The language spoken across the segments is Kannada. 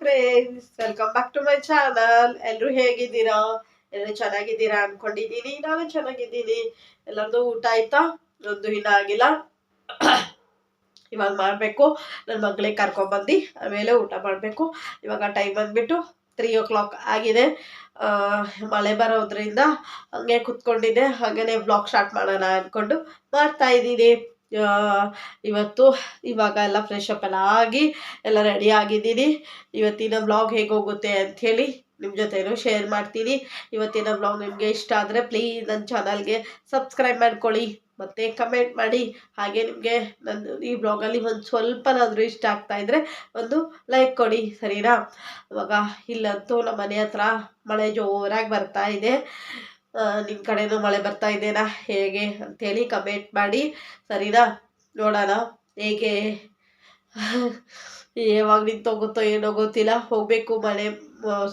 Friends welcome back to my channel ಎಲ್ಲರೂ ಹೇಗಿದ್ದೀರಾ? ಎಲ್ಲರೂ ಚೆನ್ನಾಗಿದ್ದೀರಾ ಅನ್ಕೊಂಡಿದ್ದೀನಿ. ನಾನು ಚೆನ್ನಾಗಿದ್ದೀನಿ. ಎಲ್ಲರದು ಊಟ ಆಯ್ತಾ? ಒಂದು ಇನ್ನ ಆಗಿಲ್ಲ. ಇವಾಗ ಮಾಡಬೇಕು. ನನ್ನ ಮಗಳಿಗೆ ಕರ್ಕೊಂಬಂದು ಆಮೇಲೆ ಊಟ ಮಾಡಬೇಕು. ಇವಾಗ ಟೈಮ್ ಬಂದ್ಬಿಟ್ಟು ತ್ರೀ ಓ ಕ್ಲಾಕ್ ಆಗಿದೆ ಮಳೆ ಬರೋದ್ರಿಂದ ಹಂಗೆ ಕುತ್ಕೊಂಡಿದ್ದೆ. ಹಾಗೇನೆ ಬ್ಲಾಗ್ ಸ್ಟಾರ್ಟ್ ಮಾಡೋಣ ಅಂದ್ಕೊಂಡು ಮಾಡ್ತಾ ಇದ್ದೀನಿ. ಇವತ್ತು ಇವಾಗ ಎಲ್ಲ ಫ್ರೆಶ್ ಅಪ್ ಎಲ್ಲ ಆಗಿ ಎಲ್ಲ ರೆಡಿ ಆಗಿದ್ದೀನಿ. ಇವತ್ತಿನ ಬ್ಲಾಗ್ ಹೇಗೆ ಹೋಗುತ್ತೆ ಅಂಥೇಳಿ ನಿಮ್ಮ ಜೊತೆನೂ ಶೇರ್ ಮಾಡ್ತೀನಿ. ಇವತ್ತಿನ ಬ್ಲಾಗ್ ನಿಮಗೆ ಇಷ್ಟ ಆದರೆ ಪ್ಲೀಸ್ ನನ್ನ ಚಾನಲ್ಗೆ ಸಬ್ಸ್ಕ್ರೈಬ್ ಮಾಡ್ಕೊಳ್ಳಿ. ಮತ್ತು ಕಮೆಂಟ್ ಮಾಡಿ. ಹಾಗೆ ನಿಮಗೆ ನನ್ನ ಈ ಬ್ಲಾಗಲ್ಲಿ ಒಂದು ಸ್ವಲ್ಪನಾದರೂ ಇಷ್ಟ ಆಗ್ತಾ ಇದ್ದರೆ ಒಂದು ಲೈಕ್ ಕೊಡಿ, ಸರಿನಾ? ಇವಾಗ ಇಲ್ಲಂತೂ ನಮ್ಮ ಮನೆ ಹತ್ರ ಮಳೆ ಜೋರಾಗಿ ಬರ್ತಾ ಇದೆ. ನಿಮ್ಮ ಕಡೆನೂ ಮಳೆ ಬರ್ತಾ ಇದೆಯಾ ಹೇಗೆ ಅಂಥೇಳಿ ಕಮೆಂಟ್ ಮಾಡಿ. ಸರಿನಾ? ನೋಡೋಣ. ಹೇಗೆ? ಯಾವಾಗ ನಿಂತೋಗುತ್ತೋ ಏನೋ ಗೊತ್ತಿಲ್ಲ. ಹೋಗಬೇಕು ಮಳೆ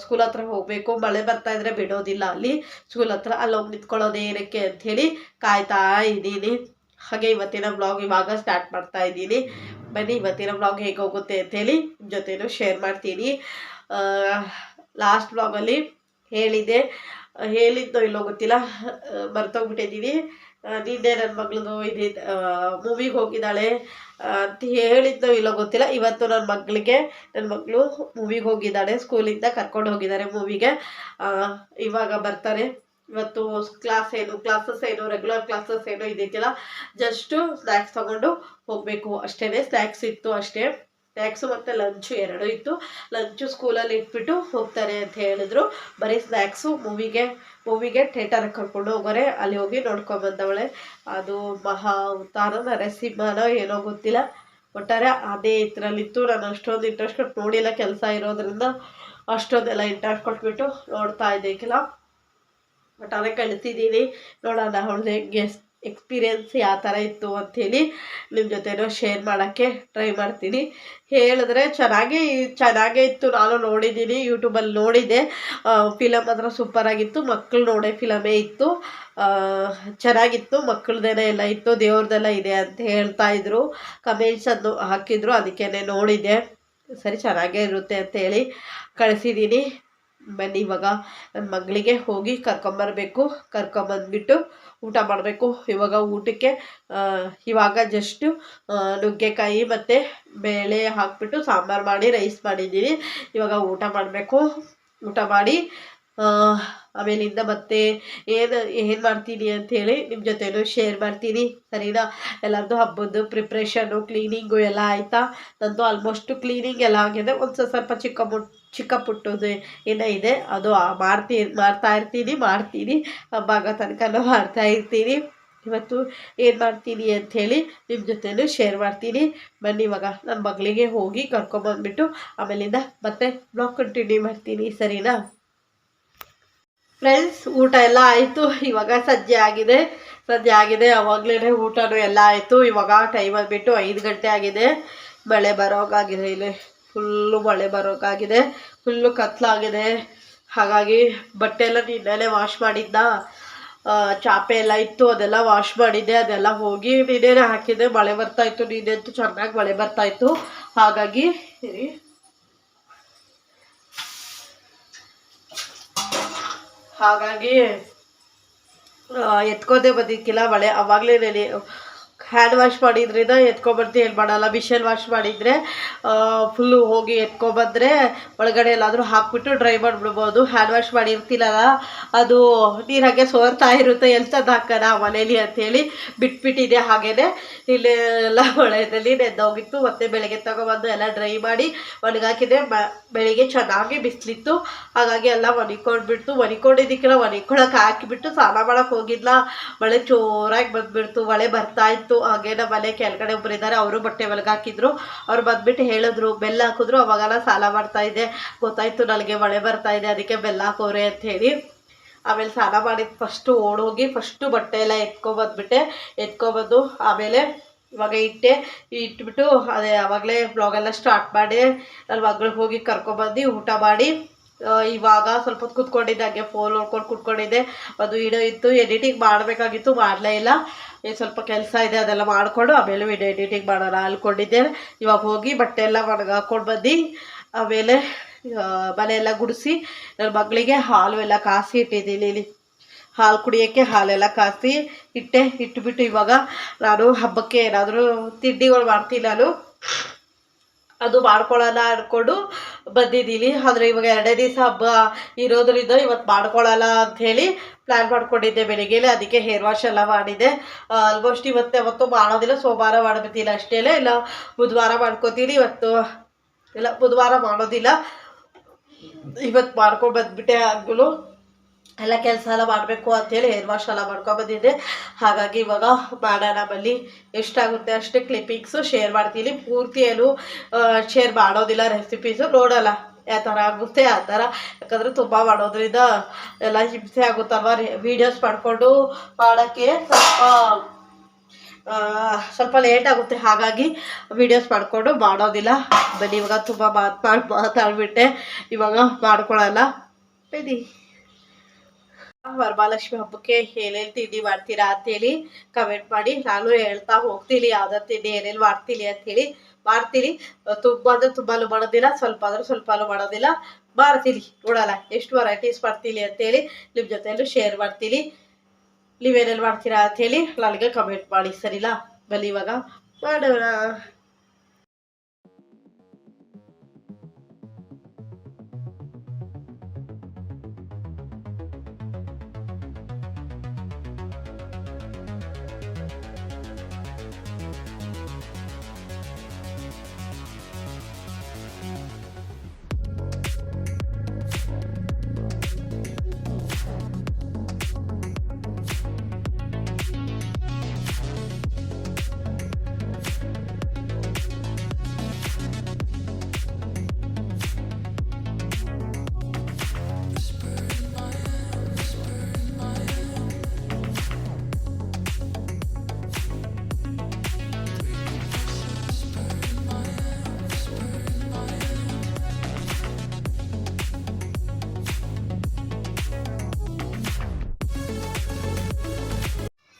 ಸ್ಕೂಲ್ ಹತ್ರ ಹೋಗಬೇಕು. ಮಳೆ ಬರ್ತಾ ಇದ್ರೆ ಬಿಡೋದಿಲ್ಲ ಅಲ್ಲಿ. ಸ್ಕೂಲ್ ಹತ್ರ ಅಲ್ಲಿ ಹೋಗಿ ನಿಂತ್ಕೊಳ್ಳೋದು ಏನಕ್ಕೆ ಅಂಥೇಳಿ ಕಾಯ್ತಾ ಇದ್ದೀನಿ. ಹಾಗೆ ಇವತ್ತಿನ ಬ್ಲಾಗ್ ಇವಾಗ ಸ್ಟಾರ್ಟ್ ಮಾಡ್ತಾ ಇದ್ದೀನಿ. ಬನ್ನಿ ಇವತ್ತಿನ ಬ್ಲಾಗ್ ಹೇಗೆ ಹೋಗುತ್ತೆ ಅಂಥೇಳಿ ಜೊತೆನೂ ಶೇರ್ ಮಾಡ್ತೀನಿ. ಲಾಸ್ಟ್ ಬ್ಲಾಗಲ್ಲಿ ಹೇಳಿದೆ ಹೇಳಿದ್ದೋ ಇಲ್ಲೋ ಗೊತ್ತಿಲ್ಲ. ಮರ್ತೋಗ್ಬಿಟ್ಟಿದ್ದೀವಿ. ನಿನ್ನೆ ನನ್ನ ಮಗಳದು ಇದು ಮೂವಿಗೆ ಹೋಗಿದ್ದಾಳೆ. ಅಂತ ಹೇಳಿದ್ದೋ ಇಲ್ಲೋ ಗೊತ್ತಿಲ್ಲ. ಇವತ್ತು ನನ್ನ ಮಗಳಿಗೆ ನನ್ನ ಮಗಳು ಮೂವಿಗೆ ಹೋಗಿದ್ದಾಳೆ. ಸ್ಕೂಲಿಂದ ಕರ್ಕೊಂಡು ಹೋಗಿದ್ದಾರೆ ಮೂವಿಗೆ ಇವಾಗ ಬರ್ತಾರೆ. ಇವತ್ತು ಕ್ಲಾಸ್ ಏನು ಕ್ಲಾಸಸ್ ಏನು ರೆಗ್ಯುಲರ್ ಕ್ಲಾಸಸ್ ಏನು ಇದಕ್ಕೆಲ್ಲ ಜಸ್ಟು ಸ್ನ್ಯಾಕ್ಸ್ ತಗೊಂಡು ಹೋಗಬೇಕು. ಅಷ್ಟೇ ಸ್ನ್ಯಾಕ್ಸ್ ಇತ್ತು ಅಷ್ಟೇ. ಸ್ನ್ಯಾಕ್ಸು ಮತ್ತು ಲಂಚು ಎರಡೂ ಇತ್ತು. ಲಂಚು ಸ್ಕೂಲಲ್ಲಿ ಇಟ್ಬಿಟ್ಟು ಹೋಗ್ತಾರೆ ಅಂತ ಹೇಳಿದ್ರು. ಬರೀ ಸ್ನ್ಯಾಕ್ಸು ಮೂವಿಗೆ ಮೂವಿಗೆ ಥಿಯೇಟರ್ಗೆ ಕರ್ಕೊಂಡು ಹೋಗೋರೆ. ಅಲ್ಲಿ ಹೋಗಿ ನೋಡ್ಕೊಂಬಂದವಳೆ ಅದು ಮಹಾ ಅವತಾರ ನರಸಿಂಹನೋ ಏನೋ ಗೊತ್ತಿಲ್ಲ. ಒಟ್ಟಾರೆ ಅದೇ ಇದರಲ್ಲಿತ್ತು. ನಾನು ಅಷ್ಟೊಂದು ಇಂಟ್ರೆಸ್ಟ್ ಕೊಟ್ಟು ನೋಡಿಲ್ಲ. ಕೆಲಸ ಇರೋದ್ರಿಂದ ಅಷ್ಟೊಂದೆಲ್ಲ ಇಂಟ್ರೆಸ್ಟ್ ಕೊಟ್ಬಿಟ್ಟು ನೋಡ್ತಾ ಬಟ್ ಒಟ್ಟಾರೆ ಕಳಿಸಿದ್ದೀನಿ ನೋಡೋಣ ಅವಳು ಹೆಂಗೆ ಎಕ್ಸ್ಪೀರಿಯನ್ಸ್ ಯಾವ ಥರ ಇತ್ತು ಅಂಥೇಳಿ ನಿಮ್ಮ ಜೊತೆನೂ ಶೇರ್ ಮಾಡೋಕ್ಕೆ ಟ್ರೈ ಮಾಡ್ತೀನಿ. ಹೇಳಿದ್ರೆ ಚೆನ್ನಾಗೇ ಚೆನ್ನಾಗೇ ಇತ್ತು. ನಾನು ನೋಡಿದ್ದೀನಿ ಯೂಟ್ಯೂಬಲ್ಲಿ ನೋಡಿದ್ದೆ ಫಿಲಮ್ ಹತ್ರ ಸೂಪರಾಗಿತ್ತು ಮಕ್ಕಳು ನೋಡೋ ಫಿಲಮೇ ಇತ್ತು. ಚೆನ್ನಾಗಿತ್ತು. ಮಕ್ಕಳದೇನೆ ಎಲ್ಲ ಇತ್ತು. ದೇವ್ರದ್ದೆಲ್ಲ ಇದೆ ಅಂತ ಹೇಳ್ತಾ ಇದ್ರು. ಕಮೆಂಟ್ಸ್ ಅದು ಹಾಕಿದ್ರು. ಅದಕ್ಕೇ ನೋಡಿದ್ದೆ ಸರಿ, ಚೆನ್ನಾಗೇ ಇರುತ್ತೆ ಅಂತ ಹೇಳಿ ಕಳಿಸಿದ್ದೀನಿ ಬನ್ನಿ, ಇವಾಗ ನನ್ನ ಮಗಳಿಗೆ ಹೋಗಿ ಕರ್ಕೊಂಬರ್ಬೇಕು. ಕರ್ಕೊಂಬಂದ್ಬಿಟ್ಟು ಊಟ ಮಾಡಬೇಕು. ಇವಾಗ ಊಟಕ್ಕೆ ಇವಾಗ ಜಸ್ಟು ನುಗ್ಗೆಕಾಯಿ ಮತ್ತು ಬೇಳೆ ಹಾಕ್ಬಿಟ್ಟು ಸಾಂಬಾರು ಮಾಡಿ, ರೈಸ್ ಮಾಡಿದ್ದೀನಿ. ಇವಾಗ ಊಟ ಮಾಡಬೇಕು. ಊಟ ಮಾಡಿ ಆಮೇಲಿಂದ ಮತ್ತೆ ಏನು ಏನು ಮಾಡ್ತೀನಿ ಅಂಥೇಳಿ ನಿಮ್ಮ ಜೊತೆನೂ ಶೇರ್ ಮಾಡ್ತೀನಿ. ಸರಿನಾ? ಎಲ್ಲರದ್ದು ಹಬ್ಬದ್ದು ಪ್ರಿಪ್ರೇಷನ್ನು ಕ್ಲೀನಿಂಗು ಎಲ್ಲ ಆಯಿತಾ? ನಂದು ಆಲ್ಮೋಸ್ಟು ಕ್ಲೀನಿಂಗ್ ಎಲ್ಲ ಆಗಿದೆ. ಒಂದು ಸ್ವಲ್ಪ ಸ್ವಲ್ಪ ಚಿಕ್ಕ ಮುಟ್ ಚಿಕ್ಕ ಪುಟ್ಟದು ಏನೋ ಇದೆ. ಅದು ಮಾಡ್ತಿ ಮಾಡ್ತಾ ಇರ್ತೀನಿ ಮಾಡ್ತೀನಿ ಆಗೋ ತನಕನೂ ಮಾಡ್ತಾ ಇರ್ತೀನಿ. ಇವತ್ತು ಏನು ಮಾಡ್ತೀನಿ ಅಂಥೇಳಿ ನಿಮ್ಮ ಜೊತೆನೂ ಶೇರ್ ಮಾಡ್ತೀನಿ. ಬನ್ನಿ ಇವಾಗ ನನ್ನ ಮಗಳಿಗೆ ಹೋಗಿ ಕರ್ಕೊಂಬಂದ್ಬಿಟ್ಟು ಆಮೇಲಿಂದ ಮತ್ತೆ ಬ್ಲಾಗ್ ಕಂಟಿನ್ಯೂ ಮಾಡ್ತೀನಿ, ಸರಿನಾ? ಫ್ರೆಂಡ್ಸ್ ಊಟ ಎಲ್ಲ ಆಯಿತು. ಇವಾಗ ಸಜ್ಜೆ ಆಗಿದೆ. ಸಜ್ಜೆ ಆಗಿದೆ. ಅವಾಗಲೇ ಊಟನೂ ಎಲ್ಲ ಆಯಿತು. ಇವಾಗ ಟೈಮ್ ಬಂದುಬಿಟ್ಟು ಐದು ಗಂಟೆ ಆಗಿದೆ. ಮಳೆ ಬರೋಗಾಗಿದೆ ಇಲ್ಲಿ. ಫುಲ್ಲು ಮಳೆ ಬರೋಕ್ಕಾಗಿದೆ ಫುಲ್ಲು ಕತ್ಲಾಗಿದೆ. ಹಾಗಾಗಿ ಬಟ್ಟೆ ಎಲ್ಲ ನಿನ್ನೆನೆ ವಾಶ್ ಮಾಡಿದ್ದ ಚಾಪೆ ಎಲ್ಲ ಇತ್ತು, ಅದೆಲ್ಲ ವಾಶ್ ಮಾಡಿದ್ದೆ, ಅದೆಲ್ಲ ಹೋಗಿ ನಿನ್ನೆನೆ ಹಾಕಿದ್ದೆ ಮಳೆ ಬರ್ತಾ ಇತ್ತು ನಿನ್ನೆಂತೂ ಚೆನ್ನಾಗಿ ಮಳೆ ಬರ್ತಾ ಇತ್ತು. ಹಾಗಾಗಿ ಹಾಗಾಗಿ ಎತ್ಕೋದೇ ಬಂದಿಕ್ಕಿಲ್ಲ ಮಳೆ. ಅವಾಗಲೇ ನೆನೆ ಹ್ಯಾಂಡ್ ವಾಶ್ ಮಾಡಿದ್ರಿಂದ ಎತ್ಕೊಬರ್ತಿ ಏನು ಮಾಡಲ್ಲ. ಮಿಷನ್ ವಾಶ್ ಮಾಡಿದರೆ ಫುಲ್ಲು ಹೋಗಿ ಎತ್ಕೊಬಂದರೆ ಒಳಗಡೆ ಎಲ್ಲಾದರೂ ಹಾಕ್ಬಿಟ್ಟು ಡ್ರೈ ಮಾಡಿಬಿಡ್ಬೋದು. ಹ್ಯಾಂಡ್ ವಾಶ್ ಮಾಡಿರ್ತೀನಲ್ಲ, ಅದು ನೀರು ಹಾಗೆ ಸೋರ್ತಾ ಇರುತ್ತೆ. ತಂದು ಹಾಕೋಣ ಮನೇಲಿ ಅಂಥೇಳಿ ಬಿಟ್ಬಿಟ್ಟಿದೆ ಹಾಗೇ ಇಲ್ಲಿ ಎಲ್ಲ ಒಳದಲ್ಲಿ ನೆದ್ದೋಗಿತ್ತು ಮತ್ತೆ ಬೆಳಗ್ಗೆ ತಗೊಬಂದು ಎಲ್ಲ ಡ್ರೈ ಮಾಡಿ ಒಣಗಾಕಿದೆ. ಮ, ಬೆಳಿಗ್ಗೆ ಚೆನ್ನಾಗಿ ಬಿಸಿಲಿತ್ತು. ಹಾಗಾಗಿ ಎಲ್ಲ ಒಣಕೊಂಡ್ಬಿಡ್ತು ಒಣಕೊಂಡಿದ್ದಕ್ಕೆಲ್ಲ ಒಣಕೊಳಕ್ಕೆ ಹಾಕಿಬಿಟ್ಟು ಸ್ನಾನ ಮಾಡೋಕ್ಕೆ ಹೋಗಿದ್ಲ. ಮಳೆ ಜೋರಾಗಿ ಬಂದುಬಿಡ್ತು. ಮಳೆ ಬರ್ತಾ ಇತ್ತು. ಹಾಗೆ ನಮ್ಮ ಮನೆ ಕೆಳಗಡೆ ಒಬ್ರು ಇದ್ದಾರೆ, ಅವರು ಬಟ್ಟೆ ಒಳಗಾಕಿದ್ರು. ಅವ್ರು ಬಂದ್ಬಿಟ್ಟು ಹೇಳಿದ್ರು, ಬೆಲ್ಲ ಹಾಕಿದ್ರು. ಅವಾಗೆಲ್ಲ ಸಾಲ ಮಾಡ್ತಾ ಇದ್ದೆ ಗೊತ್ತಾಯ್ತು ನನಗೆ ಮಳೆ ಬರ್ತಾ ಇದೆ, ಅದಕ್ಕೆ ಬೆಲ್ಲ ಹಾಕೋರೆ ಅಂತ ಹೇಳಿ. ಆಮೇಲೆ ಸಾಲ ಮಾಡಿದ ಫಸ್ಟು ಓಡೋಗಿ ಫಸ್ಟು ಬಟ್ಟೆ ಎಲ್ಲ ಎತ್ಕೊಬಂದ್ಬಿಟ್ಟೆ ಎತ್ಕೊಬಂದು ಆಮೇಲೆ ಇವಾಗ ಇಟ್ಟೆ. ಇಟ್ಬಿಟ್ಟು ಅದೇ ಆವಾಗಲೇ ಬ್ಲಾಗೆಲ್ಲ ಸ್ಟಾರ್ಟ್ ಮಾಡಿ ನನ್ನ ಮಗಳಿಗೆ ಹೋಗಿ ಕರ್ಕೊಬಂದು ಊಟ ಮಾಡಿ. ಇವಾಗ ಸ್ವಲ್ಪ ಹೊತ್ತು ಕುತ್ಕೊಂಡಿದ್ದೆ, ಹಾಗೆ ಫೋನ್ ನೋಡ್ಕೊಂಡು ಕುತ್ಕೊಂಡಿದ್ದೆ. ಅದು ಇಡೋ ಇತ್ತು ಎಡಿಟಿಂಗ್ ಮಾಡಬೇಕಾಗಿತ್ತು, ಮಾಡಲೇ ಇಲ್ಲ. ಸ್ವಲ್ಪ ಕೆಲಸ ಇದೆ ಅದೆಲ್ಲ ಮಾಡಿಕೊಂಡು ಆಮೇಲೆ ವಿಡಿಯೋ ಎಡಿಟಿಂಗ್ ಮಾಡೋಣ ಅಲ್ಕೊಂಡಿದ್ದೆ ಇವಾಗ ಹೋಗಿ ಬಟ್ಟೆ ಎಲ್ಲ ಒಣಗಾಕೊಂಡು ಬಂದು. ಆಮೇಲೆ ಮನೆಯೆಲ್ಲ ಗುಡಿಸಿ ನನ್ನ ಮಗಳಿಗೆ ಹಾಲು ಎಲ್ಲ ಕಾಸಿ ಇಟ್ಟಿದ್ದೀನಿ. ಇಲ್ಲಿ ಹಾಲು ಕುಡಿಯೋಕ್ಕೆ ಹಾಲೆಲ್ಲ ಕಾಸಿ ಇಟ್ಟೆ ಇಟ್ಬಿಟ್ಟು ಇವಾಗ ನಾನು ಹಬ್ಬಕ್ಕೆ ಏನಾದರೂ ತಿಂಡಿಗಳು ಮಾಡ್ತೀನಿ ನಾನು. ಅದು ಮಾಡ್ಕೊಳ್ಳೋಣ ಅಂದ್ಕೊಂಡು ಬಂದಿದ್ದೀನಿ. ಆದರೆ ಇವಾಗ ಎರಡೇ ದಿವಸ ಹಬ್ಬ ಇರೋದ್ರಿಂದ ಇವತ್ತು ಅಂತ ಅಂಥೇಳಿ ಪ್ಲ್ಯಾನ್ ಮಾಡ್ಕೊಂಡಿದ್ದೆ ಬೆಳಿಗ್ಗೆಲೆ ಅದಕ್ಕೆ ಹೇರ್ ವಾಶ್ ಎಲ್ಲ ಮಾಡಿದ್ದೆ ಆಲ್ಮೋಸ್ಟ್ ಇವತ್ತು ಯಾವತ್ತು ಮಾಡೋದಿಲ್ಲ. ಸೋಮವಾರ ಮಾಡ್ಬಿಟ್ಟಿಲ್ಲ ಅಷ್ಟೇ ಇಲ್ಲ, ಬುಧವಾರ ಮಾಡ್ಕೋತೀನಿ. ಇವತ್ತು ಇಲ್ಲ, ಬುಧವಾರ ಮಾಡೋದಿಲ್ಲ. ಇವತ್ತು ಮಾಡ್ಕೊಂಡು ಬಂದ್ಬಿಟ್ಟೆ ಆಗ್ಲೂ ಎಲ್ಲ ಕೆಲಸ ಎಲ್ಲ ಮಾಡಬೇಕು ಅಂತೇಳಿ ಹೇರ್ ವಾಶ್ ಎಲ್ಲ ಮಾಡ್ಕೊಂಡು ಬಂದಿದ್ದೆ ಹಾಗಾಗಿ ಇವಾಗ ಮಾಡೋಣ ಬಲ್ಲಿ ಎಷ್ಟಾಗುತ್ತೆ ಅಷ್ಟೇ ಕ್ಲಿಪ್ಪಿಂಗ್ಸು ಶೇರ್ ಮಾಡ್ತೀನಿ. ಪೂರ್ತಿ ಏನು ಶೇರ್ ಮಾಡೋದಿಲ್ಲ ರೆಸಿಪೀಸು ನೋಡೋಲ್ಲ ಯಾವ ಥರ ಆಗುತ್ತೆ, ಆ ಥರ. ಯಾಕಂದರೆ ತುಂಬ ಮಾಡೋದ್ರಿಂದ ಎಲ್ಲ ಹಿಂಸೆ ಆಗುತ್ತಲ್ವ? ವೀಡಿಯೋಸ್ ಮಾಡಿಕೊಂಡು ಮಾಡೋಕ್ಕೆ ಸ್ವಲ್ಪ ಸ್ವಲ್ಪ ಲೇಟ್ ಆಗುತ್ತೆ. ಹಾಗಾಗಿ ವೀಡಿಯೋಸ್ ಮಾಡಿಕೊಂಡು ಮಾಡೋದಿಲ್ಲ. ಬನ್ನಿ, ಇವಾಗ ತುಂಬ ಮಾತು ಮಾಡಿ ಮಾತಾಡಿಬಿಟ್ಟೆ. ಇವಾಗ ಮಾಡ್ಕೊಳ್ಳಲ್ಲ ಬನ್ನಿ. ವರಮಹಾಲಕ್ಷ್ಮಿ ಹಬ್ಬಕ್ಕೆ ಏನೇನು ತಿಂಡಿ ಮಾಡ್ತೀರಾ ಅಂತೇಳಿ ಕಮೆಂಟ್ ಮಾಡಿ. ನಾನು ಹೇಳ್ತಾ ಹೋಗ್ತೀನಿ. ಯಾವ್ದಾರು ತಿಂಡಿ ಏನೇನು ಮಾಡ್ತೀನಿ ಅಂತೇಳಿ. ಮಾಡ್ತೀನಿ. ತುಂಬ ಅಂದ್ರೆ ತುಂಬಾನು ಮಾಡೋದಿಲ್ಲ. ಸ್ವಲ್ಪ ಅಂದ್ರೆ ಸ್ವಲ್ಪನೂ ಮಾಡೋದಿಲ್ಲ. ಮಾಡ್ತೀನಿ. ನೋಡಲ್ಲ ಎಷ್ಟು ವೆರೈಟೀಸ್ ಮಾಡ್ತೀನಿ ಅಂತೇಳಿ ನಿಮ್ಮ ಜೊತೆಯಲ್ಲೂ ಶೇರ್ ಮಾಡ್ತೀನಿ. ನೀವೇನೇನು ಮಾಡ್ತೀರಾ ಅಂತೇಳಿ ನನಗೆ ಕಮೆಂಟ್ ಮಾಡಿ. ಸರಿನಾ? ಬನ್ನಿ ಇವಾಗ ಮಾಡೋಣ.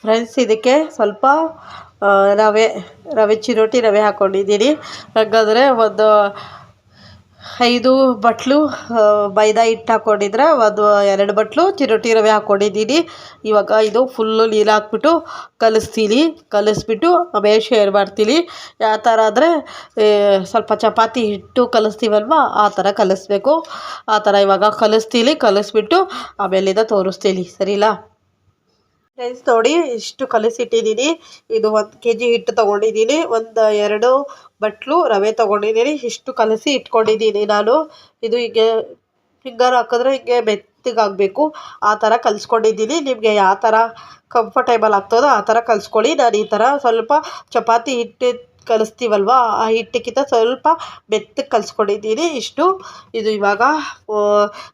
ಫ್ರೆಂಡ್ಸ್ ಇದಕ್ಕೆ ಸ್ವಲ್ಪ ರವೆ ರವೆ ಚಿರೋಟಿ ರವೆ ಹಾಕ್ಕೊಂಡಿದ್ದೀನಿ ಹಾಗಾದರೆ ಒಂದು ಐದು ಬಟ್ಲು ಮೈದಾ ಹಿಟ್ಟು ಹಾಕ್ಕೊಂಡಿದ್ರೆ ಒಂದು ಎರಡು ಬಟ್ಲು ಚಿರೋಟಿ ರವೆ ಹಾಕ್ಕೊಂಡಿದ್ದೀನಿ ಇವಾಗ ಇದು ಫುಲ್ಲು ನೀರು ಹಾಕ್ಬಿಟ್ಟು ಕಲಿಸ್ತೀನಿ. ಕಲಿಸ್ಬಿಟ್ಟು ಆಮೇಲೆ ಶೇರ್ ಮಾಡ್ತೀನಿ. ಯಾವ ಥರ ಅಂದರೆ ಸ್ವಲ್ಪ ಚಪಾತಿ ಹಿಟ್ಟು ಕಲಿಸ್ತೀವಲ್ವ, ಆ ಥರ ಕಲಿಸ್ಬೇಕು. ಆ ಥರ ಇವಾಗ ಕಲಿಸ್ತೀನಿ, ಕಲಿಸ್ಬಿಟ್ಟು ಆಮೇಲಿಂದ ತೋರಿಸ್ತೀನಿ. ಸರಿಲಾ ಫ್ರೆಂಡ್ಸ್ ನೋಡಿ, ಇಷ್ಟು ಕಲಿಸಿಟ್ಟಿದ್ದೀನಿ ಇದು ಒಂದು ಕೆ ಜಿ ಹಿಟ್ಟು ತೊಗೊಂಡಿದ್ದೀನಿ ಒಂದು ಎರಡು ಬಟ್ಲು ರವೆ ತೊಗೊಂಡಿದ್ದೀನಿ ಇಷ್ಟು ಕಲಸಿ ಇಟ್ಕೊಂಡಿದ್ದೀನಿ ನಾನು. ಇದು ಹೀಗೆ ಫಿಂಗರ್ ಹಾಕಿದ್ರೆ ಹಿಂಗೆ ಮೆತ್ತಗಾಗಬೇಕು. ಆ ಥರ ಕಲಿಸ್ಕೊಂಡಿದ್ದೀನಿ ನಿಮಗೆ ಯಾವ ಥರ ಕಂಫರ್ಟೇಬಲ್ ಆಗ್ತದೋ ಆ ಥರ ಕಲಿಸ್ಕೊಳ್ಳಿ. ನಾನು ಈ ಥರ ಸ್ವಲ್ಪ ಚಪಾತಿ ಹಿಟ್ಟು ಕಲಿಸ್ತೀವಲ್ವ? ಆ ಹಿಟ್ಟಕ್ಕಿಂತ ಸ್ವಲ್ಪ ಮೆತ್ತಗೆ ಕಲಿಸ್ಕೊಂಡಿದ್ದೀನಿ. ಇಷ್ಟು. ಇದು ಇವಾಗ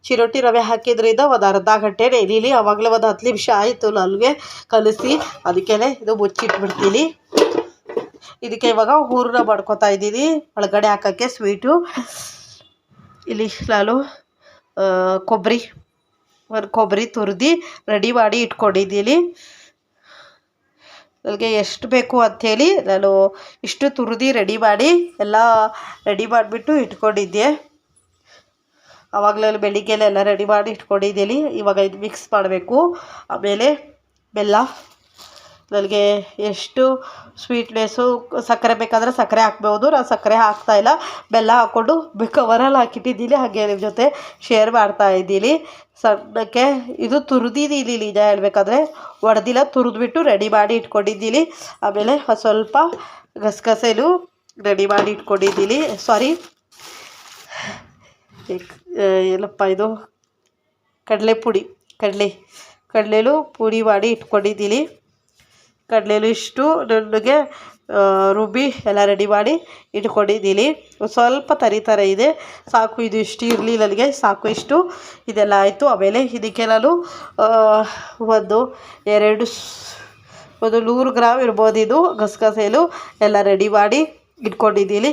ಚಿರೋಟಿ ರವೆ ಹಾಕಿದ್ರಿಂದ ಒಂದು ಅರ್ಧ ಗಂಟೆ ನೆನೀಲಿ ಆವಾಗಲೇ ಒಂದು ಹತ್ತು ನಿಮಿಷ ಆಯಿತು ನನಗೆ ಕಲಿಸಿ. ಅದಕ್ಕೇ ಇದು ಮುಚ್ಚಿಟ್ಬಿಡ್ತೀನಿ. ಇದಕ್ಕೆ ಇವಾಗ ಹೂರಣ ಮಾಡ್ಕೊತಾ ಇದ್ದೀನಿ. ಒಳಗಡೆ ಹಾಕೋಕ್ಕೆ ಸ್ವೀಟು. ಇಲ್ಲಿ ನಾನು ಕೊಬ್ಬರಿ ಒಂದು ಕೊಬ್ಬರಿ ತುರಿದು ರೆಡಿ ಮಾಡಿ ಇಟ್ಕೊಂಡಿದ್ದೀನಿ. ನನಗೆ ಎಷ್ಟು ಬೇಕು ಅಂಥೇಳಿ ನಾನು ಇಷ್ಟು ತುರಿದು ರೆಡಿ ಮಾಡಿ ಎಲ್ಲ ರೆಡಿ ಮಾಡಿಬಿಟ್ಟು ಇಟ್ಕೊಂಡಿದ್ದೆ. ಆವಾಗಲೇ ಬೆಳಿಗ್ಗೆಲೆಲ್ಲ ರೆಡಿ ಮಾಡಿ ಇಟ್ಕೊಂಡಿದ್ದೀನಿ. ಇವಾಗ ಇದು ಮಿಕ್ಸ್ ಮಾಡಬೇಕು. ಆಮೇಲೆ ಬೆಲ್ಲ. ನನಗೆ ಎಷ್ಟು ಸ್ವೀಟ್ನೆಸ್ಸು ಸಕ್ಕರೆ ಬೇಕಾದರೆ ಸಕ್ಕರೆ ಹಾಕ್ಬೋದು, ನಾನು ಸಕ್ಕರೆ ಹಾಕ್ತಾಯಿಲ್ಲ ಬೆಲ್ಲ ಹಾಕ್ಕೊಂಡು ಕವರಲ್ಲಿ ಹಾಕಿಟ್ಟಿದ್ದೀನಿ. ಹಾಗೆ ನಿಮ್ಮ ಜೊತೆ ಶೇರ್ ಮಾಡ್ತಾ ಇದ್ದೀನಿ. ಸಣ್ಣಕ್ಕೆ ಇದು ತುರಿದಿದ್ದೀನಿ ನಿಜ ಹೇಳ್ಬೇಕಾದ್ರೆ. ಒಡೆದಿಲ್ಲ, ತುರಿದ್ಬಿಟ್ಟು ರೆಡಿ ಮಾಡಿ ಇಟ್ಕೊಂಡಿದ್ದೀನಿ. ಆಮೇಲೆ ಸ್ವಲ್ಪ ಗಸಗಸೆಲು ರೆಡಿ ಮಾಡಿ ಇಟ್ಕೊಂಡಿದ್ದೀನಿ. ಸಾರಿ ಏನಪ್ಪ ಇದು? ಕಡಲೆ ಪುಡಿ, ಕಡಲೆ ಕಡಲೆಲು ಪುಡಿ ಮಾಡಿ ಇಟ್ಕೊಂಡಿದ್ದೀನಿ. ಕಡಲೆಲು ಇಷ್ಟು ನನಗೆ ರುಬ್ಬಿ ಎಲ್ಲ ರೆಡಿ ಮಾಡಿ ಇಟ್ಕೊಂಡಿದ್ದೀನಿ. ಸ್ವಲ್ಪ ತರಿ ಥರ ಇದೆ. ಸಾಕು, ಇದು ಇಷ್ಟು ಇರಲಿ ನನಗೆ. ಸಾಕು, ಇಷ್ಟು. ಇದೆಲ್ಲ ಆಯಿತು. ಆಮೇಲೆ ಇದಕ್ಕೆ ನಾನು ಒಂದು ಎರಡು ಒಂದು ನೂರು ಗ್ರಾಮ್ ಇರ್ಬೋದು ಇದು, ಗಸಗಸೆಲು ಎಲ್ಲ ರೆಡಿ ಮಾಡಿ ಇಟ್ಕೊಂಡಿದ್ದೀನಿ.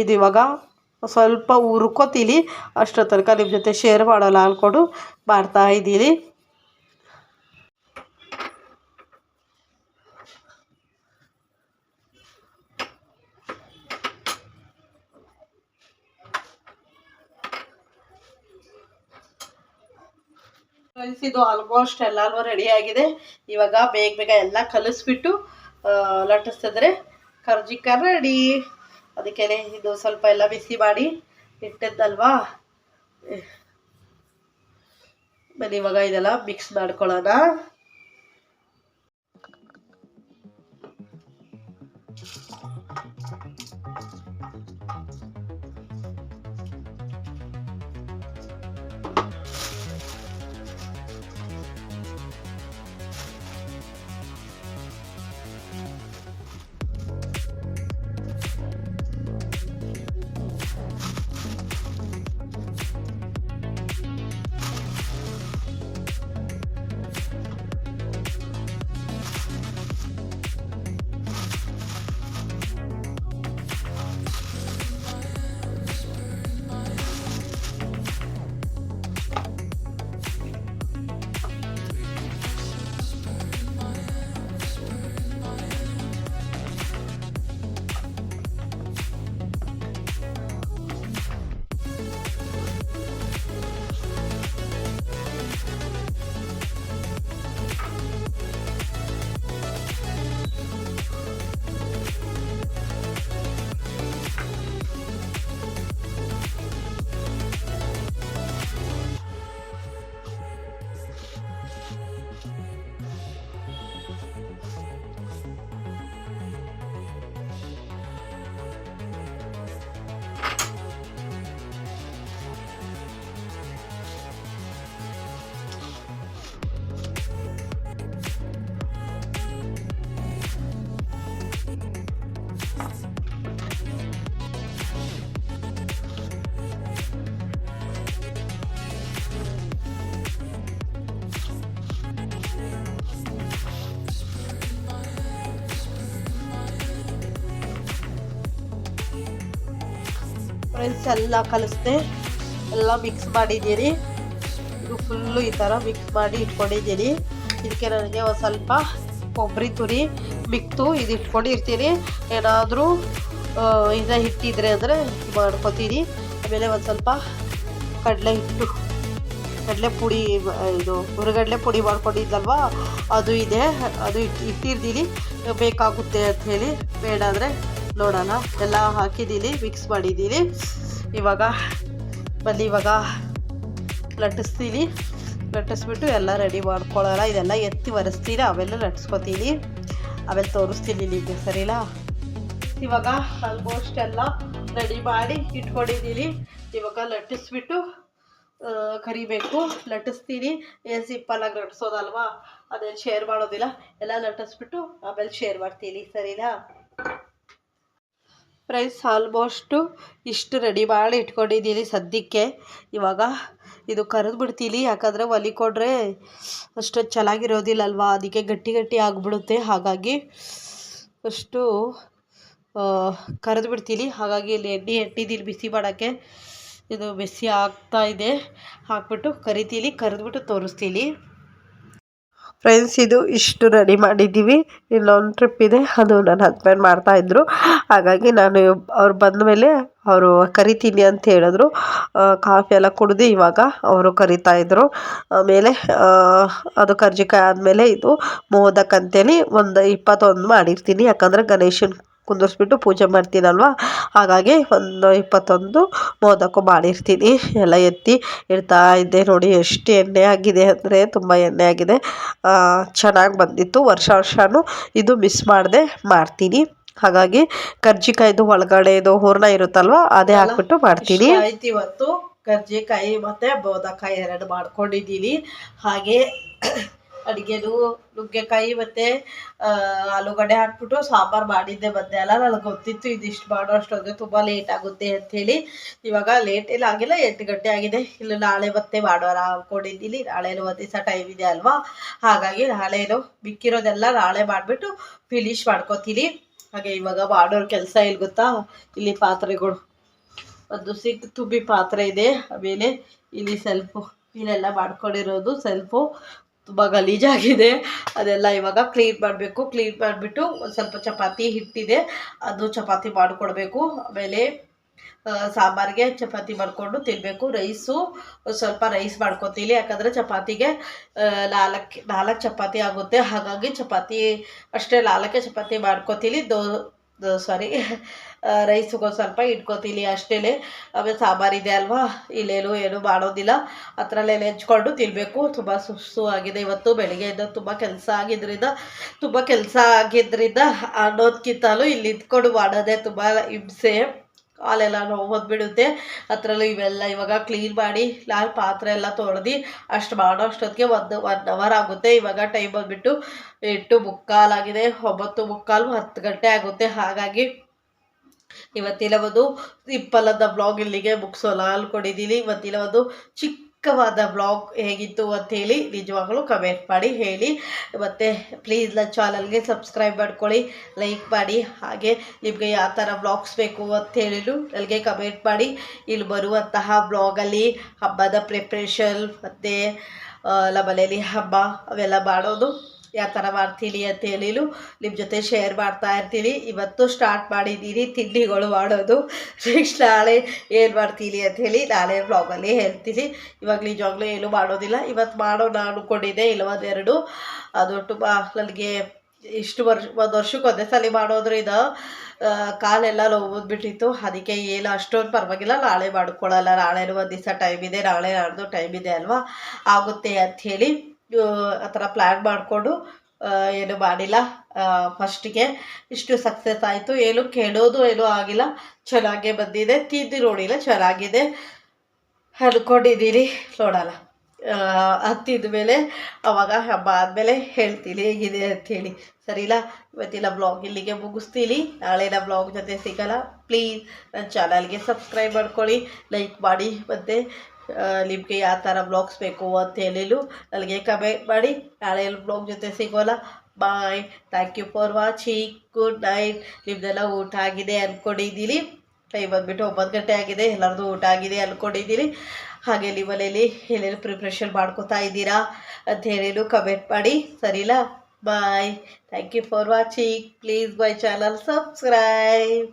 ಇದು ಇವಾಗ ಸ್ವಲ್ಪ ಹುರ್ಕೋತೀನಿ. ಅಷ್ಟೊತ್ತನಕ ತನಕ ನಿಮ್ಮ ಜೊತೆ ಶೇರ್ ಮಾಡೋಲ್ಲ ಅಂದ್ಕೊಂಡು ಮಾಡ್ತಾ ಇದು ಆಲ್ಮೋಸ್ಟ್ ಎಲ್ಲಾನು ರೆಡಿ ಆಗಿದೆ. ಇವಾಗ ಬೇಗ ಬೇಗ ಎಲ್ಲ ಕಲಿಸ್ಬಿಟ್ಟು ಲಟ್ಟಿಸಿದ್ರೆ ಕರ್ಜಿಕ ರೆಡಿ ಅದಕ್ಕೆ ಇದು ಸ್ವಲ್ಪ ಎಲ್ಲ ಬಿಸಿ ಮಾಡಿ ಇಟ್ಟಿದ್ದಲ್ವಾ? ಇವಾಗ ಇದೆಲ್ಲ ಮಿಕ್ಸ್ ಮಾಡ್ಕೊಳ್ಳೋಣ. ಫ್ರೆಂಡ್ಸ್ ಎಲ್ಲ ಕಲಿಸ್ದೆ, ಎಲ್ಲ ಮಿಕ್ಸ್ ಮಾಡಿದ್ದೀರಿ. ಇದು ಫುಲ್ಲು ಈ ಥರ ಮಿಕ್ಸ್ ಮಾಡಿ ಇಟ್ಕೊಂಡಿದ್ದೀನಿ ಇದಕ್ಕೆ ನನಗೆ ಒಂದು ಸ್ವಲ್ಪ ಕೊಬ್ಬರಿ ತುರಿ ಮಿಕ್ತು ಇದು ಇಟ್ಕೊಂಡಿರ್ತೀನಿ. ಏನಾದರೂ ಇದನ್ನ ಹಿಟ್ಟಿದ್ರೆ ಅಂದರೆ ಮಾಡ್ಕೊತೀನಿ ಆಮೇಲೆ ಒಂದು ಸ್ವಲ್ಪ ಕಡಲೆ ಹಿಟ್ಟು, ಕಡಲೆ ಪುಡಿ, ಇದು ಹುರುಗಡಲೆ ಪುಡಿ ಮಾಡ್ಕೊಂಡಿದ್ದಲ್ವಾ ಅದು ಇದೆ. ಅದು ಇಟ್ಟು ಇಟ್ಟಿರ್ತೀನಿ. ಬೇಕಾಗುತ್ತೆ ಹೇಳಿ, ಬೇಡ ಅಂದರೆ ನೋಡೋಣ. ಎಲ್ಲ ಹಾಕಿದ್ದೀನಿ ಮಿಕ್ಸ್ ಮಾಡಿದ್ದೀನಿ. ಇವಾಗ ಬನ್ನಿ, ಇವಾಗ ಲಟ್ಟಿಸ್ತೀನಿ. ಲಟ್ಟಿಸ್ಬಿಟ್ಟು ಎಲ್ಲ ರೆಡಿ ಮಾಡ್ಕೊಳ್ಳೋಣ. ಇದೆಲ್ಲ ಎತ್ತಿ ಒರೆಸ್ತೀನಿ ಆಮೇಲೆ ಲಟ್ಸ್ಕೊತೀನಿ ಆಮೇಲೆ ತೋರಿಸ್ತೀನಿ ನಿಮಗೆ, ಸರಿನಾ? ಇವಾಗ ಆಲ್ಮೋಸ್ಟ್ ಎಲ್ಲ ರೆಡಿ ಮಾಡಿ ಇಟ್ಕೊಂಡಿದ್ದೀನಿ. ಇವಾಗ ಲಟ್ಟಿಸ್ಬಿಟ್ಟು ಕರಿಬೇಕು. ಲಟ್ಟಿಸ್ತೀನಿ. ಏನು ಸಿಂಪಲ್ಲಾಗಿ ಲಟ್ಟಿಸೋದಲ್ವಾ? ಅದೇನು ಶೇರ್ ಮಾಡೋದಿಲ್ಲ. ಎಲ್ಲ ಲಟ್ಟಿಸ್ಬಿಟ್ಟು ಆಮೇಲೆ ಶೇರ್ ಮಾಡ್ತೀನಿ, ಸರಿನಾ? ಪ್ರೈಸ್ ಆಲ್ಮೋಸ್ಟು ಇಷ್ಟು ರೆಡಿ ಮಾಡಿ ಇಟ್ಕೊಂಡಿದ್ದೀನಿ ಸದ್ಯಕ್ಕೆ. ಇವಾಗ ಇದು ಕರೆದು ಬಿಡ್ತೀನಿ, ಯಾಕಂದರೆ ಒಲಿ ಕೊಡ್ರೆ ಅಷ್ಟು ಚೆನ್ನಾಗಿರೋದಿಲ್ಲ ಅಲ್ವಾ ಅದಕ್ಕೆ ಗಟ್ಟಿ ಗಟ್ಟಿ ಆಗಿಬಿಡುತ್ತೆ. ಹಾಗಾಗಿ ಅಷ್ಟು ಕರೆದು ಬಿಡ್ತೀನಿ. ಹಾಗಾಗಿ ಇಲ್ಲಿ ಎಣ್ಣೆ ಎಣ್ಣಿದ್ದೀನಿ ಬಿಸಿ ಮಾಡೋಕ್ಕೆ ಇದು ಬಿಸಿ ಆಗ್ತಾ ಇದೆ. ಹಾಕ್ಬಿಟ್ಟು ಕರಿತೀನಿ, ಕರೆದ್ಬಿಟ್ಟು ತೋರಿಸ್ತೀನಿ. ಫ್ರೆಂಡ್ಸ್ ಇದು ಇಷ್ಟು ರೆಡಿ ಮಾಡಿದ್ದೀವಿ. ಇಲ್ಲೊಂದು ಟ್ರಿಪ್ ಇದೆ. ಅದು ನನ್ನ ಹಸ್ಬೆಂಡ್ ಮಾಡ್ತಾಯಿದ್ರು ಹಾಗಾಗಿ ನಾನು ಅವ್ರು ಬಂದ ಮೇಲೆ ಅವರು ಕರಿತೀನಿ ಅಂತ ಹೇಳಿದ್ರು. ಕಾಫಿ ಎಲ್ಲ ಕುಡಿದು ಇವಾಗ ಅವರು ಕರಿತಾಯಿದ್ರು ಆಮೇಲೆ ಅದು ಕರ್ಜಿಕಾಯಿ ಆದಮೇಲೆ ಇದು ಮೋದಕ್ ಅಂತೇಳಿ ಒಂದು ಇಪ್ಪತ್ತೊಂದು ಮಾಡಿರ್ತೀನಿ. ಯಾಕಂದರೆ ಗಣೇಶನ ಕುಂದರ್ಸ್ಬಿಟ್ಟು ಪೂಜೆ ಮಾಡ್ತೀನಲ್ವ? ಹಾಗಾಗಿ ಒಂದು ಇಪ್ಪತ್ತೊಂದು ಮೋದಕ್ಕೂ ಮಾಡಿರ್ತೀನಿ. ಎಲ್ಲ ಎತ್ತಿ ಇಡ್ತಾ ಇದ್ದೆ ನೋಡಿ ಎಷ್ಟು ಎಣ್ಣೆ ಆಗಿದೆ ಅಂದರೆ ತುಂಬ ಎಣ್ಣೆ ಆಗಿದೆ. ಚೆನ್ನಾಗಿ ಬಂದಿತ್ತು. ವರ್ಷ ವರ್ಷವೂ ಇದು ಮಿಸ್ ಮಾಡದೆ ಮಾಡ್ತೀನಿ. ಹಾಗಾಗಿ ಕರ್ಜಿಕಾಯ್ದು ಒಳಗಡೆದು ಹೂರ್ಣ ಇರುತ್ತಲ್ವ ಅದೇ ಹಾಕ್ಬಿಟ್ಟು ಮಾಡ್ತೀನಿ. ಆಯ್ತು ಇವತ್ತು. ಕರ್ಜಿಕಾಯಿ ಮತ್ತೆ ಬೋದಕಾಯಿ ಎರಡು ಮಾಡ್ಕೊಂಡಿದ್ದೀನಿ. ಹಾಗೆ ಅಡುಗೆದು ನುಗ್ಗೆಕಾಯಿ ಮತ್ತು ಆಲೂಗಡ್ಡೆ ಹಾಕ್ಬಿಟ್ಟು ಸಾಂಬಾರು ಮಾಡಿದ್ದೆ ಅಲ್ಲ, ನನಗೆ ಗೊತ್ತಿತ್ತು ಇದಿಷ್ಟು ಮಾಡೋ ಅಷ್ಟೊಂದು ತುಂಬ ಲೇಟ್ ಆಗುತ್ತೆ ಅಂಥೇಳಿ ಇವಾಗ ಲೇಟ್ ಇಲ್ಲ, ಆಗಿಲ್ಲ, ಎಂಟು ಗಂಟೆ ಆಗಿದೆ. ಇಲ್ಲ ನಾಳೆ ಮತ್ತೆ ಮಾಡೋಣ ಅಂದ್ಕೊಂಡಿದ್ದೀನಿ ನಾಳೆನೂ ಒಂದು ದಿವಸ ಟೈಮ್ ಇದೆ ಅಲ್ವಾ? ಹಾಗಾಗಿ ನಾಳೆನು ಮಿಕ್ಕಿರೋದೆಲ್ಲ ನಾಳೆ ಮಾಡಿಬಿಟ್ಟು ಫಿನಿಶ್ ಮಾಡ್ಕೋತೀನಿ. ಹಾಗೆ ಇವಾಗ ಮಾಡೋರ ಕೆಲಸ ಇಲ್ಲಿ ಗೊತ್ತಾ? ಇಲ್ಲಿ ಪಾತ್ರೆಗಳು. ಒಂದು ಸಿಕ್ ತುಂಬಿ ಪಾತ್ರೆ ಇದೆ. ಆಮೇಲೆ ಇಲ್ಲಿ ಸೆಲ್ಫು ಇಲ್ಲೆಲ್ಲ ಮಾಡ್ಕೊಂಡಿರೋದು ಸೆಲ್ಫು ತುಂಬ ಗಲೀಜಾಗಿದೆ. ಅದೆಲ್ಲ ಇವಾಗ ಕ್ಲೀನ್ ಮಾಡಬೇಕು ಕ್ಲೀನ್ ಮಾಡಿಬಿಟ್ಟು ಒಂದು ಸ್ವಲ್ಪ ಚಪಾತಿ ಹಿಟ್ಟಿದೆ. ಅದು ಚಪಾತಿ ಮಾಡಿಕೊಡ್ಬೇಕು. ಆಮೇಲೆ ಸಾಂಬಾರಿಗೆ ಚಪಾತಿ ಮಾಡಿಕೊಂಡು ತಿನ್ನಬೇಕು ರೈಸು ಸ್ವಲ್ಪ ರೈಸ್ ಮಾಡ್ಕೊತೀನಿ. ಯಾಕಂದರೆ ಚಪಾತಿಗೆ ನಾಲ್ಕು ನಾಲ್ಕು ಚಪಾತಿ ಆಗುತ್ತೆ. ಹಾಗಾಗಿ ಚಪಾತಿ, ಅಷ್ಟೇ ನಾಲ್ಕೇ ಚಪಾತಿ ಮಾಡ್ಕೊತೀನಿ. ದೋ ಸಾರಿ ರೈಸಿಗೆ ಒಂದು ಸ್ವಲ್ಪ ಇಟ್ಕೊತೀನಿ ಅಷ್ಟೇ ಆಮೇಲೆ ಸಾಂಬಾರಿದೆ ಅಲ್ವಾ? ಇಲ್ಲೇನು ಏನು ಮಾಡೋದಿಲ್ಲ. ಅದರಲ್ಲೇ ನೆಂಚ್ಕೊಂಡು ತಿನ್ನಬೇಕು ತುಂಬ ಸುಸ್ತು ಆಗಿದೆ ಇವತ್ತು. ಬೆಳಿಗ್ಗೆಯಿಂದ ತುಂಬ ಕೆಲಸ ಆಗಿದ್ದರಿಂದ ತುಂಬ ಕೆಲಸ ಆಗಿದ್ದರಿಂದ ಅನ್ನೋದಕ್ಕಿಂತಲೂ ಇಲ್ಲಿ ಇದ್ಕೊಂಡು ಮಾಡೋದೇ ತುಂಬ ಹಿಂಸೆ. ಕಾಲೆಲ್ಲ ನೋವು ಬಂದುಬಿಡುತ್ತೆ ಅದರಲ್ಲೂ ಇವೆಲ್ಲ ಇವಾಗ ಕ್ಲೀನ್ ಮಾಡಿ ಲಾಲ್ ಪಾತ್ರೆ ಎಲ್ಲ ತೊಳೆದು ಅಷ್ಟು ಮಾಡೋ ಅಷ್ಟೊತ್ತಿಗೆ ಒಂದು ಒನ್ ಅವರ್ ಆಗುತ್ತೆ. ಇವಾಗ ಟೈಮ್ ಬಂದುಬಿಟ್ಟು ಎಂಟು ಮುಕ್ಕಾಲಾಗಿದೆ ಒಂಬತ್ತು ಮುಕ್ಕಾಲು ಹತ್ತು ಗಂಟೆ ಆಗುತ್ತೆ. ಹಾಗಾಗಿ ಇವತ್ತಿನ ಒಂದು ಸಿಂಪಲ್ಲಾದ ಬ್ಲಾಗ್ ಇಲ್ಲಿಗೆ ಮುಗಿಸೋಲ್ಲ ಕೊಡಿದ್ದೀನಿ ಇವತ್ತಿನ ಒಂದು ಚಿಕ್ಕವಾದ ಬ್ಲಾಗ್ ಹೇಗಿತ್ತು ಹೇಳಿ, ನಿಜವಾಗಲೂ ಕಮೆಂಟ್ ಮಾಡಿ, ಹೇಳಿ. ಮತ್ತು ಪ್ಲೀಸ್ ನನ್ನ ಚಾನಲ್ಗೆ ಸಬ್ಸ್ಕ್ರೈಬ್ ಮಾಡ್ಕೊಳ್ಳಿ ಲೈಕ್ ಮಾಡಿ. ಹಾಗೆ ನಿಮಗೆ ಯಾವ ಥರ ಬ್ಲಾಗ್ಸ್ ಬೇಕು ಅಂತ ಹೇಳಿದ್ರು ನನಗೆ ಕಮೆಂಟ್ ಮಾಡಿ. ಇಲ್ಲಿ ಬರುವಂತಹ ಬ್ಲಾಗಲ್ಲಿ ಹಬ್ಬದ ಪ್ರಿಪ್ರೇಷನ್ ಮತ್ತು ನಮ್ಮ ಮನೇಲಿ ಹಬ್ಬ ಅವೆಲ್ಲ ಮಾಡೋದು. ಯಾವ ಥರ ಮಾಡ್ತೀನಿ ಅಂತ ಹೇಳಿಲು ನಿಮ್ಮ ಜೊತೆ ಶೇರ್ ಮಾಡ್ತಾ ಇರ್ತೀನಿ. ಇವತ್ತು ಸ್ಟಾರ್ಟ್ ಮಾಡಿದ್ದೀನಿ ತಿಂಡಿಗಳು ಮಾಡೋದು. ನೆಕ್ಸ್ಟ್ ನಾಳೆ ಏನು ಮಾಡ್ತೀನಿ ಅಂತ ಹೇಳಿ ನಾಳೆ ಬ್ಲಾಗಲ್ಲಿ ಹೇಳ್ತೀನಿ. ಇವಾಗ ನಿಜವಾಗ್ಲೂ ಏನು ಮಾಡೋದಿಲ್ಲ. ಇವತ್ತು ಮಾಡೋಣ ಅಂದ್ಕೊಂಡಿದ್ದೆ ಇಲ್ಲ ಒಂದೆರಡು ಅದು ತುಂಬ ನನಗೆ ಇಷ್ಟು ವರ್ಷ, ಒಂದು ವರ್ಷಕ್ಕೆ ಒಂದೇ ಸಲ ಮಾಡೋದ್ರಿಂದ ಕಾಲೆಲ್ಲ ನೋವು ಬಂದ್ಬಿಟ್ಟಿತ್ತು ಅದಕ್ಕೆ ಏನು ಅಷ್ಟೊಂದು ಪರವಾಗಿಲ್ಲ. ನಾಳೆ ಮಾಡ್ಕೊಳ್ಳಲ್ಲ. ನಾಳೆನೂ ಒಂದು ದಿವಸ ಟೈಮ್ ಇದೆ. ನಾಳೆ ನಾಡ್ದು ಟೈಮ್ ಇದೆ ಅಲ್ವಾ? ಆಗುತ್ತೆ ಅಂಥೇಳಿ ಆ ಥರ ಪ್ಲ್ಯಾನ್ ಮಾಡಿಕೊಂಡು ಏನು ಮಾಡಿಲ್ಲ. ಫಸ್ಟಿಗೆ ಇಷ್ಟು ಸಕ್ಸಸ್ ಆಯಿತು. ಏನು ಕೆಡೋದು ಏನೂ ಆಗಿಲ್ಲ. ಚೆನ್ನಾಗೇ ಬಂದಿದೆ. ತಿಂದು ನೋಡಿಲ್ಲ. ಚೆನ್ನಾಗಿದೆ. ಅಂದ್ಕೊಂಡಿದ್ದೀರಿ ನೋಡೋಲ್ಲ. ಹತ್ತಿದ ಮೇಲೆ ಅವಾಗ ಹಬ್ಬ ಆದಮೇಲೆ ಹೇಳ್ತೀನಿ. ಹೇಗಿದೆ ಅಂಥೇಳಿ ಸರಿಲ್ಲ ಇವತ್ತಿನ ಬ್ಲಾಗ್ ಇಲ್ಲಿಗೆ ಮುಗಿಸ್ತೀನಿ. ನಾಳೆನ ಬ್ಲಾಗ್ ಜೊತೆ ಸಿಗೋಲ್ಲ. ಪ್ಲೀಸ್ ನನ್ನ ಚಾನಲ್ಗೆ ಸಬ್ಸ್ಕ್ರೈಬ್ ಮಾಡ್ಕೊಳ್ಳಿ. ಲೈಕ್ ಮಾಡಿ. ಮತ್ತು ನಿಮಗೆ ಯಾವ ಥರ ಬ್ಲಾಗ್ಸ್ ಬೇಕು ಅಂತ ಹೇಳಿಲು. ನನಗೆ ಕಮೆಂಟ್ ಮಾಡಿ. ನಾಳೆ ಬ್ಲಾಗ್ ಜೊತೆ ಸಿಗೋಲ್ಲ. Bye thank you for watching good night ನಿಮ್ದೆಲ್ಲ ಊಟ ಆಗಿದೆ ಅಂದ್ಕೊಂಡಿದ್ದೀನಿ ಟೈಮ್ ಬಂದುಬಿಟ್ಟು ಒಂಬತ್ತು ಗಂಟೆ ಆಗಿದೆ. ಎಲ್ಲರದು ಊಟ ಆಗಿದೆ ಅಂದ್ಕೊಂಡಿದ್ದೀನಿ ಹಾಗೆ ನಿಮ್ಮ ಮನೇಲಿ ಏನೇನು ಪ್ರಿಪ್ರೇಷನ್ ಮಾಡ್ಕೋತಾ ಇದ್ದೀರಾ ಅಂತ ಹೇಳಿನು ಕಮೆಂಟ್ ಮಾಡಿ. ಸರಿನಾ bye thank you for watching please my channel subscribe